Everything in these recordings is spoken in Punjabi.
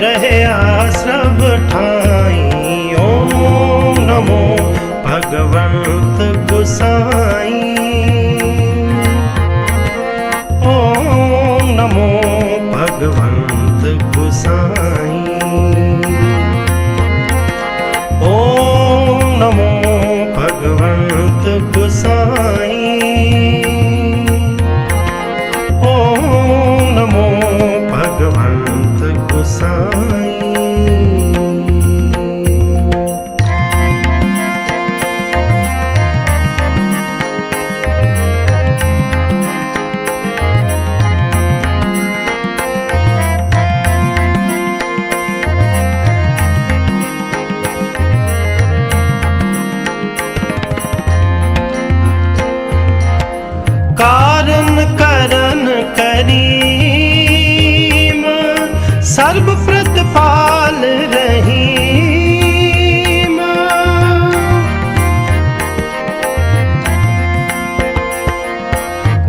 ਰਹਿਆ ਸਭ ਠਾਈ।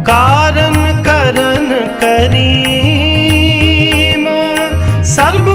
ਕਾਰਨ ਕਰਨ ਕਰੀਮ। ਸਰਬ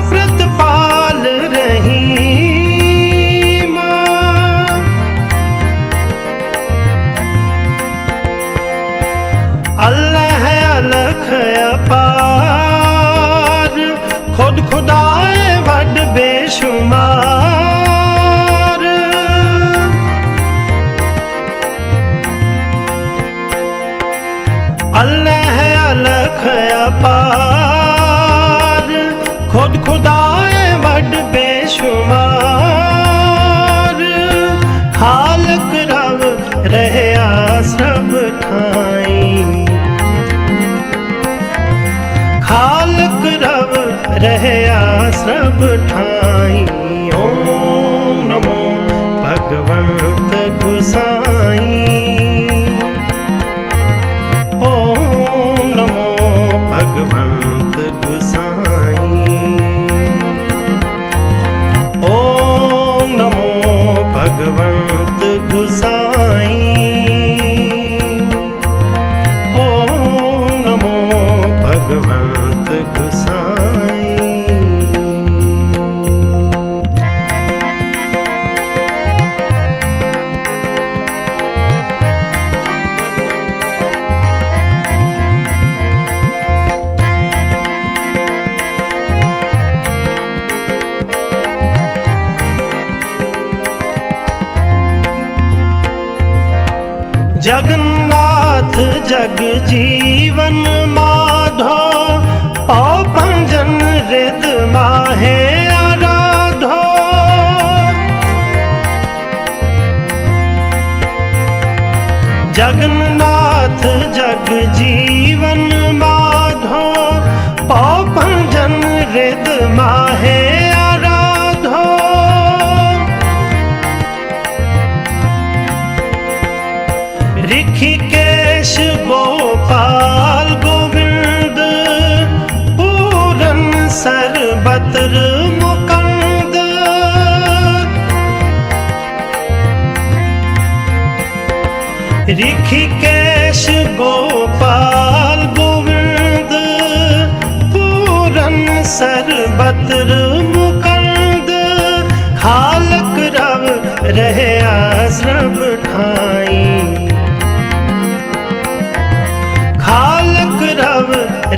जगन्नाथ जग जीवन माधो पञ् माहे।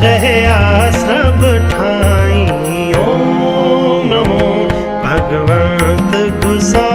रहया सब ठाई। ओम नमो भगवंत गुसा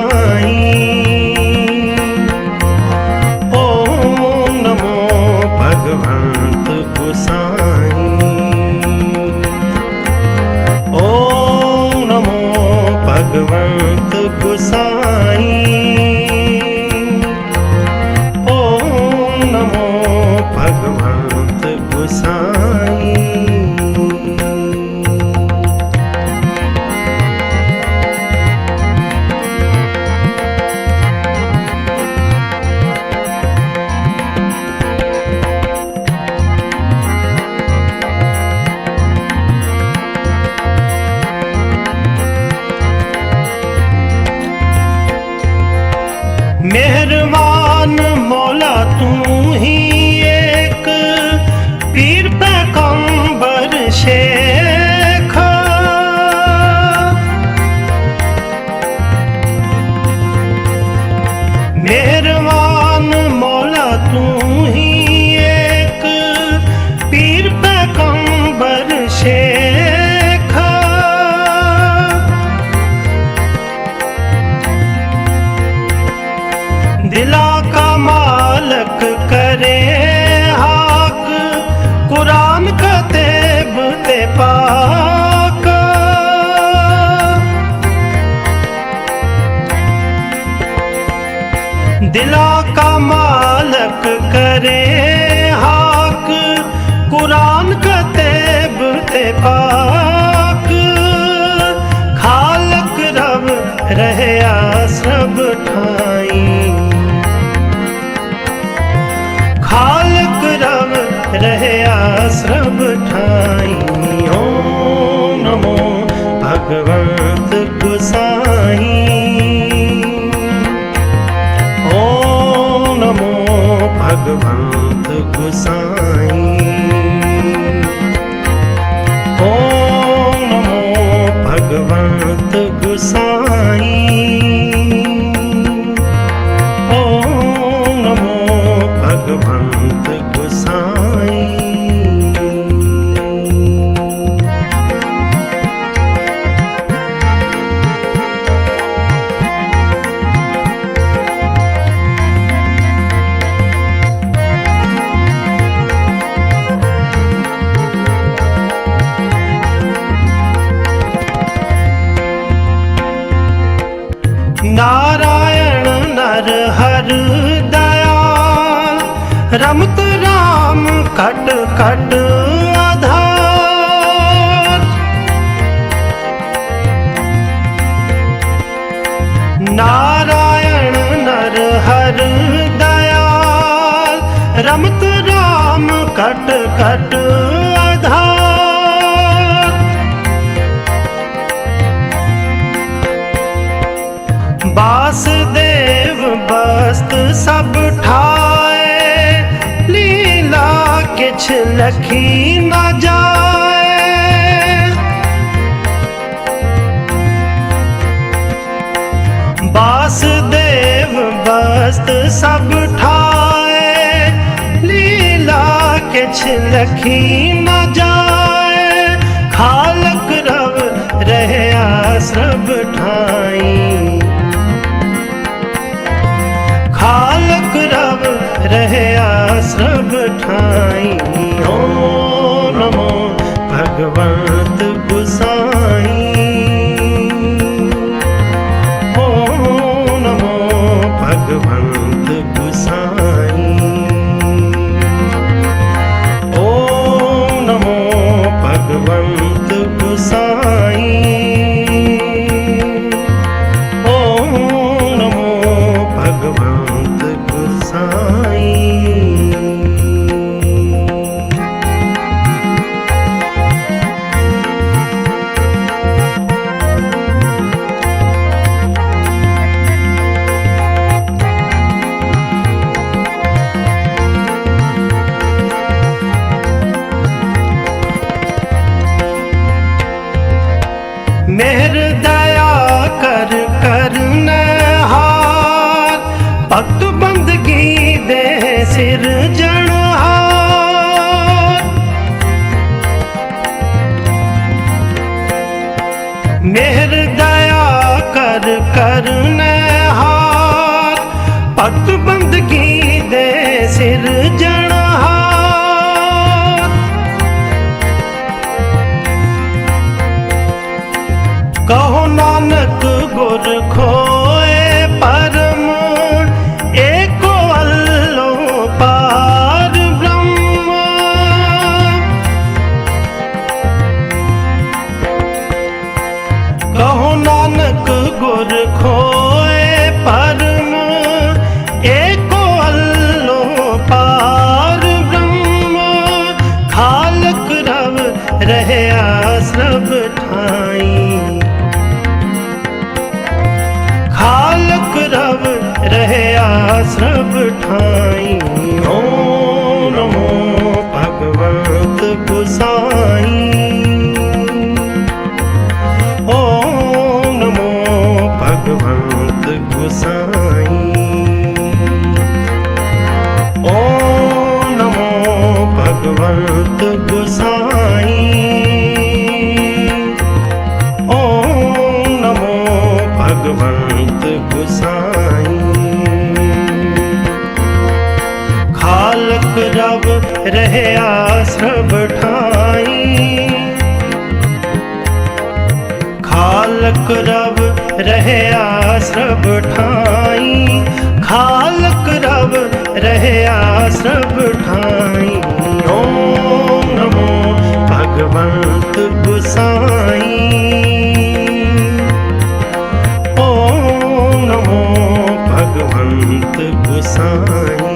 सब ठाई ओम नमो भगवान ਨਾਰਾਇਣ ਨਰ ਹਰ ਦਇਆ। ਰਮਤ ਰਾਮ ਘਟ ਘਟ ਆਧਾਰ। ਨਾਰਾਇਣ ਨਰ ਹਰ ਦਇਆ। ਰਮਤ ਰਾਮ ਘਟ ਘਟ ਨਾਨਕ ਸਭ ਠਾਏ। ਲੀਲਾ ਕਿਛ ਲਖੀ ਨਾ ਜਾਏ। ਬਾਸ ਦੇਵ ਬਸਤ ਸਭ ਠਾਏ। ਲੀਲਾ ਕਿਛ ਲਖੀ ਨਾ ਜਾਏ। ਖਾਲਕ ਰਵ ਰਹਿਆ ਸਭ ਠਾਈ। ਰਹਿਆ ਸਭ ਠਾਈ நேரு रहया सब ठाई ओम नमो भगवत गुसाई ਰਹਿਆ ਸਰਬ ਠਾਈ ਖਾਲਕ ਰਬ ਰਹਿਆ ਸਰਬ ਠਾਈ ਖਾਲਕ ਰਬ ਰਹਿਆ ਸਭ ਠਾਈ ਓਮ ਨਮੋ ਭਗਵੰਤ ਗੁਸਾਈ। ਓਮ ਨਮੋ ਭਗਵੰਤ ਗੁਸਾਈ।